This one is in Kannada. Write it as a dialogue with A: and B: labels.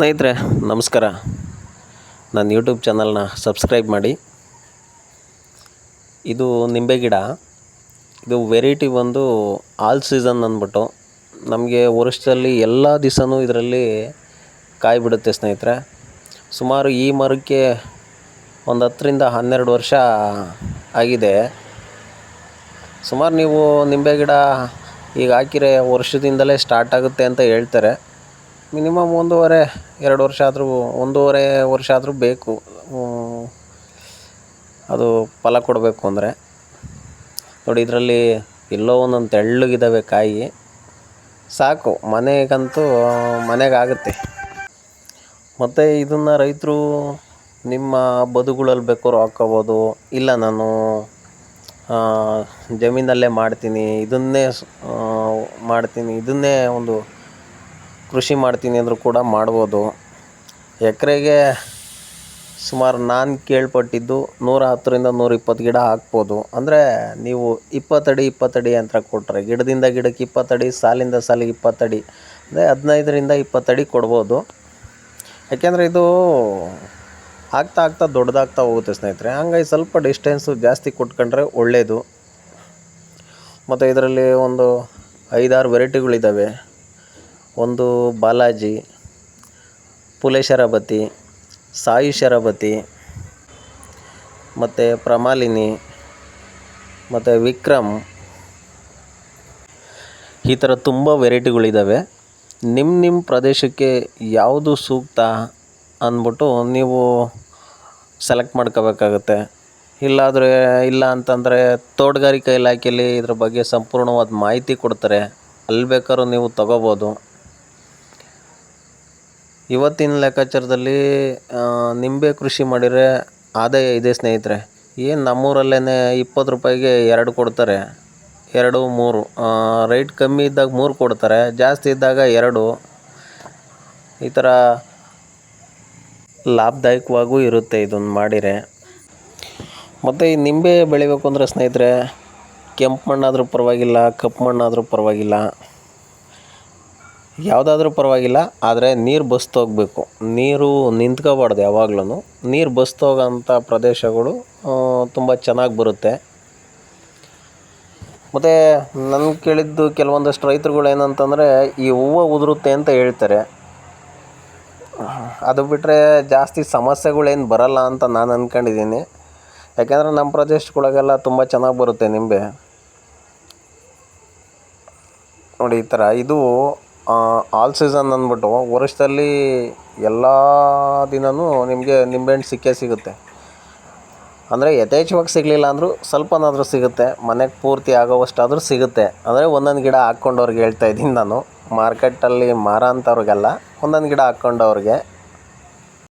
A: ಸ್ನೇಹಿತರೆ, ನಮಸ್ಕಾರ. ನನ್ನ ಯೂಟ್ಯೂಬ್ ಚಾನಲ್ನ ಸಬ್ಸ್ಕ್ರೈಬ್ ಮಾಡಿ. ಇದು ನಿಂಬೆ ಗಿಡ. ಇದು ವೆರೈಟಿ ಬಂದು ಆಲ್ ಸೀಸನ್ ಅಂದ್ಬಿಟ್ಟು ನಮಗೆ ವರ್ಷದಲ್ಲಿ ಎಲ್ಲ ದಿವಸನೂ ಇದರಲ್ಲಿ ಕಾಯಿ ಬಿಡುತ್ತೆ ಸ್ನೇಹಿತರೆ. ಸುಮಾರು ಈ ಮರಕ್ಕೆ ಒಂದು ಹತ್ತರಿಂದ ಹನ್ನೆರಡು ವರ್ಷ ಆಗಿದೆ. ಸುಮಾರು ನೀವು ನಿಂಬೆ ಗಿಡ ಈಗ ಹಾಕಿರೆ ವರ್ಷದಿಂದಲೇ ಸ್ಟಾರ್ಟ್ ಆಗುತ್ತೆ ಅಂತ ಹೇಳ್ತಾರೆ. ಮಿನಿಮಮ್ ಒಂದೂವರೆ, ಎರಡು ವರ್ಷ ಆದರೂ, ಒಂದೂವರೆ ವರ್ಷ ಆದರೂ ಬೇಕು. ಅದು ಫಲ ಕೊಡಬೇಕು ಅಂದರೆ. ನೋಡಿ, ಇದರಲ್ಲಿ ಎಲ್ಲೋ ಒಂದೊಂದು ತೆಳ್ಳಗಿದ್ದಾವೆ ಕಾಯಿ. ಸಾಕು, ಮನೆಗಂತೂ, ಮನೆಗಾಗುತ್ತೆ. ಮತ್ತು ಇದನ್ನು ರೈತರು ನಿಮ್ಮ ಬದುಗಳಲ್ಲಿ ಬೇಕಾದ್ರೂ ಹಾಕ್ಕೋಬೋದು ಇಲ್ಲ, ನಾನು ಜಮೀನಲ್ಲೇ ಮಾಡ್ತೀನಿ, ಇದನ್ನೇ ಮಾಡ್ತೀನಿ, ಇದನ್ನೇ ಒಂದು ಕೃಷಿ ಮಾಡ್ತೀನಿ ಅಂದರೂ ಕೂಡ ಮಾಡ್ಬೋದು. ಎಕರೆಗೆ ಸುಮಾರು ನಾನು ಕೇಳ್ಪಟ್ಟಿದ್ದು ನೂರ ಹತ್ತರಿಂದ ನೂರ ಇಪ್ಪತ್ತು ಗಿಡ ಹಾಕ್ಬೋದು. ಅಂದರೆ ನೀವು ಇಪ್ಪತ್ತಡಿ ಇಪ್ಪತ್ತಡಿ ಅಂತ ಕೊಟ್ಟರೆ ಗಿಡದಿಂದ ಗಿಡಕ್ಕೆ ಇಪ್ಪತ್ತಡಿ ಸಾಲಿಂದ ಸಾಲಿಗೆ ಇಪ್ಪತ್ತಡಿ ಅಂದರೆ ಹದಿನೈದರಿಂದ ಇಪ್ಪತ್ತಡಿ ಕೊಡ್ಬೋದು. ಯಾಕೆಂದರೆ ಇದು ಆಗ್ತಾ ಆಗ್ತಾ ದೊಡ್ಡದಾಗ್ತಾ ಹೋಗುತ್ತೆ ಸ್ನೇಹಿತರೆ. ಹಂಗಾಗಿ ಸ್ವಲ್ಪ ಡಿಸ್ಟೆನ್ಸು ಜಾಸ್ತಿ ಕೊಟ್ಕೊಂಡ್ರೆ ಒಳ್ಳೆಯದು ಮತ್ತು ಇದರಲ್ಲಿ ಒಂದು ಐದಾರು ವೆರೈಟಿಗಳಿದ್ದಾವೆ ಒಂದು ಬಾಲಾಜಿ, ಪುಲೆ ಶರಾಬತಿ ಸಾಯಿ ಶರಾಬತಿ ಮತ್ತು ಪ್ರಮಾಲಿನಿ, ಮತ್ತು ವಿಕ್ರಮ್. ಈ ಥರ ತುಂಬ ವೆರೈಟಿಗಳಿದ್ದಾವೆ. ನಿಮ್ಮ ನಿಮ್ಮ ಪ್ರದೇಶಕ್ಕೆ ಯಾವುದು ಸೂಕ್ತ ಅಂದ್ಬಿಟ್ಟು ನೀವು ಸೆಲೆಕ್ಟ್ ಮಾಡ್ಕೋಬೇಕಾಗತ್ತೆ. ಇಲ್ಲಾದರೆ ಇಲ್ಲ ಅಂತಂದರೆ ತೋಟಗಾರಿಕೆ ಇಲಾಖೆಯಲ್ಲಿ ಇದ್ರ ಬಗ್ಗೆ ಸಂಪೂರ್ಣವಾದ ಮಾಹಿತಿ ಕೊಡ್ತಾರೆ. ಅಲ್ಲಿ ಬೇಕಾದ್ರೂ ನೀವು ತಗೋಬೋದು. ಇವತ್ತಿನ ಲೆಕ್ಕಾಚಾರದಲ್ಲಿ ನಿಂಬೆ ಕೃಷಿ ಮಾಡಿದರೆ ಆದಾಯ ಇದೆ ಸ್ನೇಹಿತರೆ. ಏನು ನಮ್ಮೂರಲ್ಲೇ ಇಪ್ಪತ್ತು ರೂಪಾಯಿಗೆ ಎರಡು ಕೊಡ್ತಾರೆ. ಎರಡು, ಮೂರು. ರೇಟ್ ಕಮ್ಮಿ ಇದ್ದಾಗ ಮೂರು ಕೊಡ್ತಾರೆ, ಜಾಸ್ತಿ ಇದ್ದಾಗ ಎರಡು. ಈ ಥರ ಲಾಭದಾಯಕವಾಗೂ ಇರುತ್ತೆ ಇದೊಂದು ಮಾಡಿದರೆ. ಮತ್ತು ಈ ನಿಂಬೆ ಬೆಳಿಬೇಕು ಅಂದರೆ ಸ್ನೇಹಿತರೆ, ಕೆಂಪು ಮಣ್ಣಾದರೂ ಪರವಾಗಿಲ್ಲ, ಕಪ್ಪು ಮಣ್ಣಾದರೂ ಪರವಾಗಿಲ್ಲ. ಯಾವುದಾದ್ರೂ ಪರವಾಗಿಲ್ಲ, ಆದರೆ ನೀರು ಬಸ್ತೋಗ್ಬೇಕು ನೀರು ನಿಂತ್ಕೋಬಾರ್ದು ಯಾವಾಗ್ಲೂ ನೀರು ಬಸ್ತೋಗೋಂಥ ಪ್ರದೇಶಗಳು ತುಂಬ ಚೆನ್ನಾಗಿ ಬರುತ್ತೆ. ಮತ್ತು ನಾನು ಕೇಳಿದ್ದು ಕೆಲವೊಂದಷ್ಟು ರೈತರುಗಳು ಏನಂತಂದರೆ, ಈ ಹೂವು ಉದುರುತ್ತೆ ಅಂತ ಹೇಳ್ತಾರೆ. ಅದು ಬಿಟ್ಟರೆ ಜಾಸ್ತಿ ಸಮಸ್ಯೆಗಳೇನು ಬರಲ್ಲ ಅಂತ ನಾನು ಅಂದ್ಕೊಂಡಿದ್ದೀನಿ ಯಾಕೆಂದರೆ ನಮ್ಮ ಪ್ರದೇಶಗಳಿಗೆಲ್ಲ ತುಂಬ ಚೆನ್ನಾಗಿ ಬರುತ್ತೆ ನಿಂಬೆ. ನೋಡಿ, ಈ ಥರ ಇದು ಆಲ್ ಸೀಸನ್ ಅಂದ್ಬಿಟ್ಟು ವರ್ಷದಲ್ಲಿ ಎಲ್ಲ ದಿನವೂ ನಿಮಗೆ ನಿಂಬೆಹಣ್ಣು ಸಿಕ್ಕೇ ಸಿಗುತ್ತೆ. ಅಂದರೆ ಯಥೇಚ್ಛವಾಗಿ ಸಿಗಲಿಲ್ಲ ಅಂದರೂ ಸ್ವಲ್ಪನಾದರೂ ಸಿಗುತ್ತೆ, ಮನೆಗೆ ಪೂರ್ತಿ ಆಗೋವಷ್ಟಾದರೂ ಸಿಗುತ್ತೆ. ಅಂದರೆ ಒಂದೊಂದು ಗಿಡ ಹಾಕ್ಕೊಂಡವ್ರಿಗೆ ಹೇಳ್ತಾ ಇದ್ದೀನಿ ನಾನು. ಮಾರ್ಕೆಟಲ್ಲಿ ಮಾರೋ ಅಂಥವ್ರಿಗೆಲ್ಲ ಒಂದೊಂದು ಗಿಡ ಹಾಕ್ಕೊಂಡವ್ರಿಗೆ